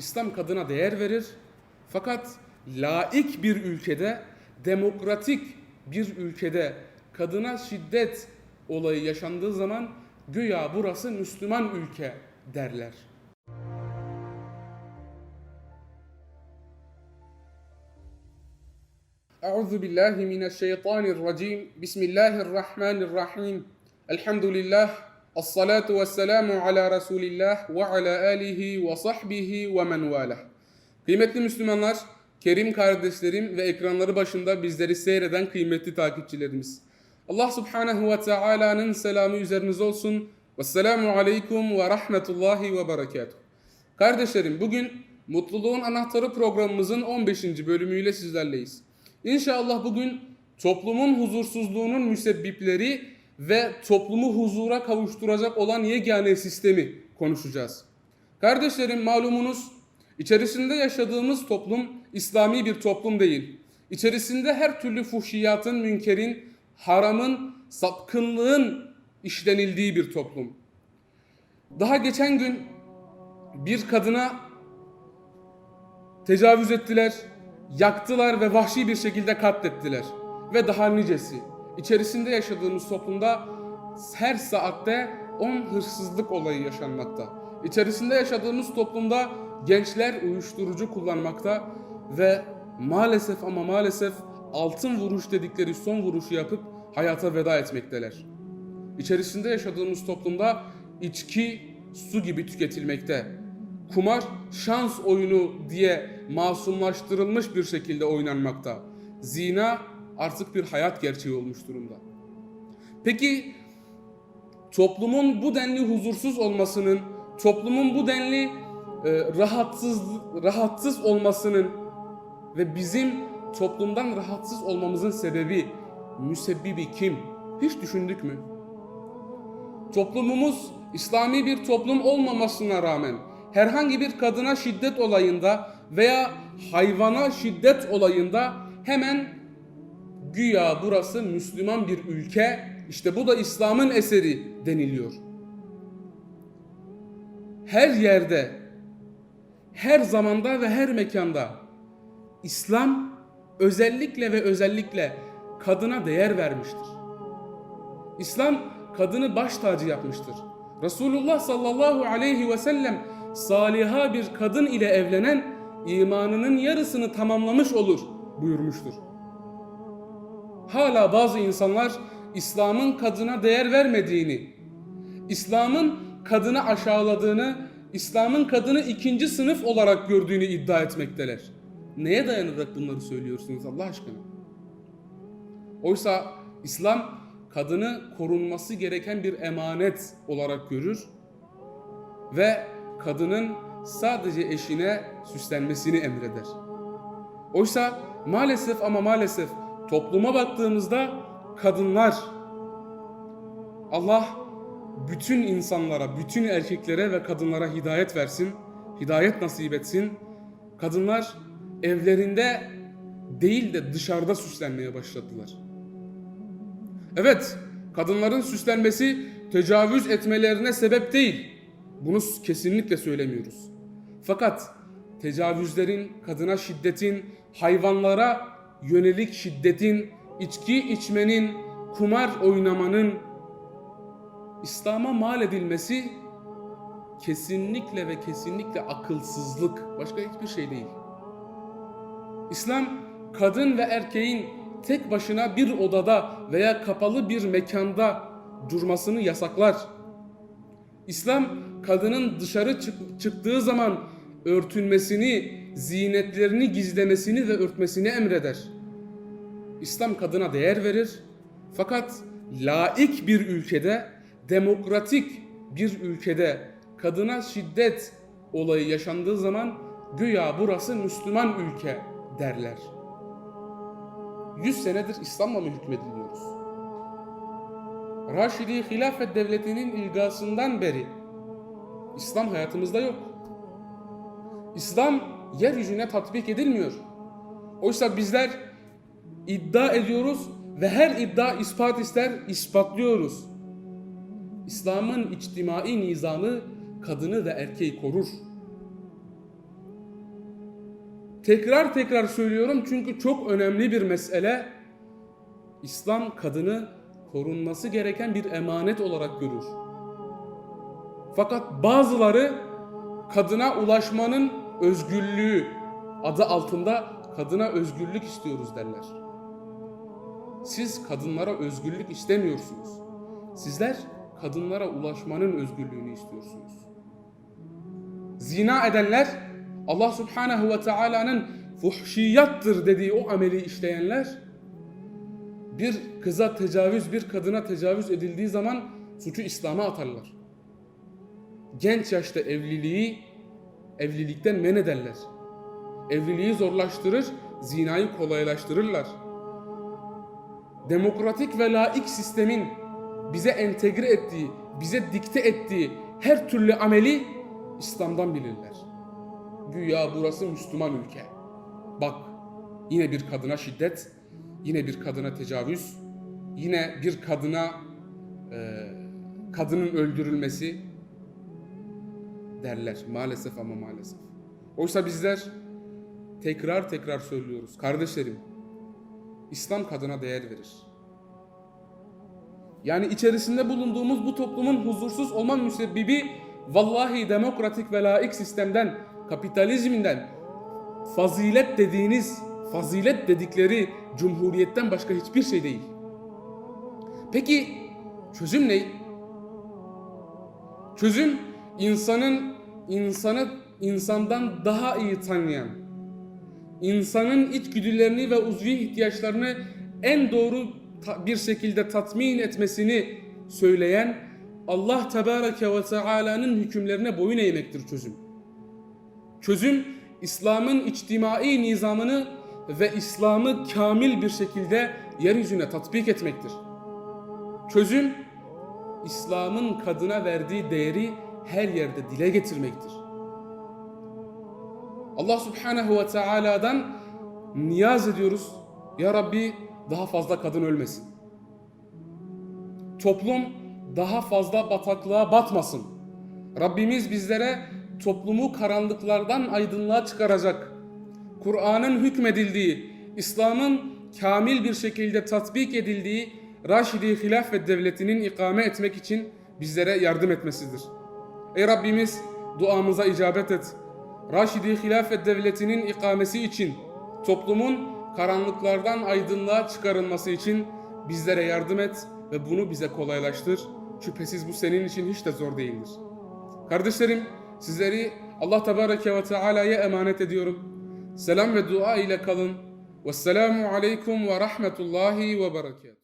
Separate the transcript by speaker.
Speaker 1: İslam kadına değer verir. Fakat laik bir ülkede, demokratik bir ülkede kadına şiddet olayı yaşandığı zaman güya burası Müslüman ülke derler. Euzu billahi mineşşeytanirracim. Bismillahirrahmanirrahim. Esselatu vesselamu ala Resulillah ve ala alihi ve sahbihi ve men valah. Kıymetli Müslümanlar, kerim kardeşlerim ve ekranları başında bizleri seyreden kıymetli takipçilerimiz. Allah Subhanahu ve Taala'nın selamı üzerinize olsun. Vesselamu aleyküm ve rahmetullahi ve berekatuhu. Kardeşlerim bugün Mutluluğun Anahtarı programımızın 15. bölümüyle sizlerleyiz. İnşallah bugün toplumun huzursuzluğunun müsebbipleri ve toplumu huzura kavuşturacak olan yegane sistemi konuşacağız. Kardeşlerim malumunuz içerisinde yaşadığımız toplum İslami bir toplum değil. İçerisinde her türlü fuhşiyatın, münkerin, haramın, sapkınlığın işlenildiği bir toplum. Daha geçen gün bir kadına tecavüz ettiler, yaktılar ve vahşi bir şekilde katlettiler. Ve daha nicesi. İçerisinde yaşadığımız toplumda her saatte 10 hırsızlık olayı yaşanmakta. İçerisinde yaşadığımız toplumda gençler uyuşturucu kullanmakta ve maalesef ama maalesef altın vuruş dedikleri son vuruşu yapıp hayata veda etmekteler. İçerisinde yaşadığımız toplumda içki su gibi tüketilmekte. Kumar şans oyunu diye masumlaştırılmış bir şekilde oynanmakta. Zina artık bir hayat gerçeği olmuş durumda. Peki toplumun bu denli huzursuz olmasının, toplumun bu denli e, rahatsız rahatsız olmasının ve bizim toplumdan rahatsız olmamızın sebebi, müsebbibi kim? Hiç düşündük mü? Toplumumuz İslami bir toplum olmamasına rağmen herhangi bir kadına şiddet olayında veya hayvana şiddet olayında hemen güya burası Müslüman bir ülke, işte bu da İslam'ın eseri deniliyor. Her yerde, her zamanda ve her mekanda İslam özellikle ve özellikle kadına değer vermiştir. İslam kadını baş tacı yapmıştır. Resulullah sallallahu aleyhi ve sellem saliha bir kadın ile evlenen imanının yarısını tamamlamış olur buyurmuştur. Hala bazı insanlar İslam'ın kadına değer vermediğini, İslam'ın kadını aşağıladığını, İslam'ın kadını ikinci sınıf olarak gördüğünü iddia etmekteler. Neye dayanarak bunları söylüyorsunuz Allah aşkına? Oysa İslam kadını korunması gereken bir emanet olarak görür ve kadının sadece eşine süslenmesini emreder. Oysa maalesef ama maalesef topluma baktığımızda kadınlar Allah bütün insanlara, bütün erkeklere ve kadınlara hidayet versin, hidayet nasip etsin. Kadınlar evlerinde değil de dışarıda süslenmeye başladılar. Evet, kadınların süslenmesi tecavüz etmelerine sebep değil. Bunu kesinlikle söylemiyoruz. Fakat tecavüzlerin, kadına şiddetin, hayvanlara yönelik şiddetin, içki içmenin, kumar oynamanın İslam'a mal edilmesi kesinlikle ve kesinlikle akılsızlık. Başka hiçbir şey değil. İslam kadın ve erkeğin tek başına bir odada veya kapalı bir mekanda durmasını yasaklar. İslam kadının dışarı çık- çıktığı zaman örtünmesini, zinetlerini gizlemesini ve örtmesini emreder. İslam kadına değer verir. Fakat laik bir ülkede, demokratik bir ülkede kadına şiddet olayı yaşandığı zaman güya burası Müslüman ülke derler. 100 senedir İslam'la mı hükmediliyoruz? Raşidi Hilafet Devleti'nin ilgasından beri İslam hayatımızda yok. İslam yeryüzüne tatbik edilmiyor. Oysa bizler iddia ediyoruz ve her iddia ispat ister ispatlıyoruz. İslam'ın içtimai nizamı kadını ve erkeği korur. Tekrar tekrar söylüyorum çünkü çok önemli bir mesele. İslam kadını korunması gereken bir emanet olarak görür. Fakat bazıları kadına ulaşmanın özgürlüğü adı altında kadına özgürlük istiyoruz derler. Siz kadınlara özgürlük istemiyorsunuz. Sizler kadınlara ulaşmanın özgürlüğünü istiyorsunuz. Zina edenler Allah Subhanahu ve Taala'nın fuhşiyattır dediği o ameli işleyenler bir kıza tecavüz, bir kadına tecavüz edildiği zaman suçu İslam'a atarlar. Genç yaşta evliliği evlilikten men ederler. Evliliği zorlaştırır, zinayı kolaylaştırırlar. Demokratik ve laik sistemin bize entegre ettiği, bize dikte ettiği her türlü ameli İslam'dan bilirler. Güya burası Müslüman ülke. Bak yine bir kadına şiddet, yine bir kadına tecavüz, yine bir kadına e, kadının öldürülmesi derler maalesef ama maalesef. Oysa bizler tekrar tekrar söylüyoruz kardeşlerim. İslam kadına değer verir. Yani içerisinde bulunduğumuz bu toplumun huzursuz olma müsebbibi vallahi demokratik ve laik sistemden, kapitalizminden, fazilet dediğiniz, fazilet dedikleri cumhuriyetten başka hiçbir şey değil. Peki çözüm ne? Çözüm insanın insanı insandan daha iyi tanıyan, insanın içgüdülerini ve uzvi ihtiyaçlarını en doğru bir şekilde tatmin etmesini söyleyen Allah Tebareke ve Teala'nın hükümlerine boyun eğmektir çözüm. Çözüm İslam'ın içtimai nizamını ve İslam'ı kamil bir şekilde yeryüzüne tatbik etmektir. Çözüm İslam'ın kadına verdiği değeri her yerde dile getirmektir. Allah Subhanahu ve Taala'dan niyaz ediyoruz. Ya Rabbi daha fazla kadın ölmesin. Toplum daha fazla bataklığa batmasın. Rabbimiz bizlere toplumu karanlıklardan aydınlığa çıkaracak. Kur'an'ın hükmedildiği, İslam'ın kamil bir şekilde tatbik edildiği Raşidi Hilafet Devleti'nin ikame etmek için bizlere yardım etmesidir. Ey Rabbimiz duamıza icabet et. Raşidi Hilafet Devleti'nin ikamesi için, toplumun karanlıklardan aydınlığa çıkarılması için bizlere yardım et ve bunu bize kolaylaştır. Şüphesiz bu senin için hiç de zor değildir. Kardeşlerim, sizleri Allah Tebareke ve Teala'ya emanet ediyorum. Selam ve dua ile kalın. Vesselamu aleykum ve rahmetullahi ve berekatuhu.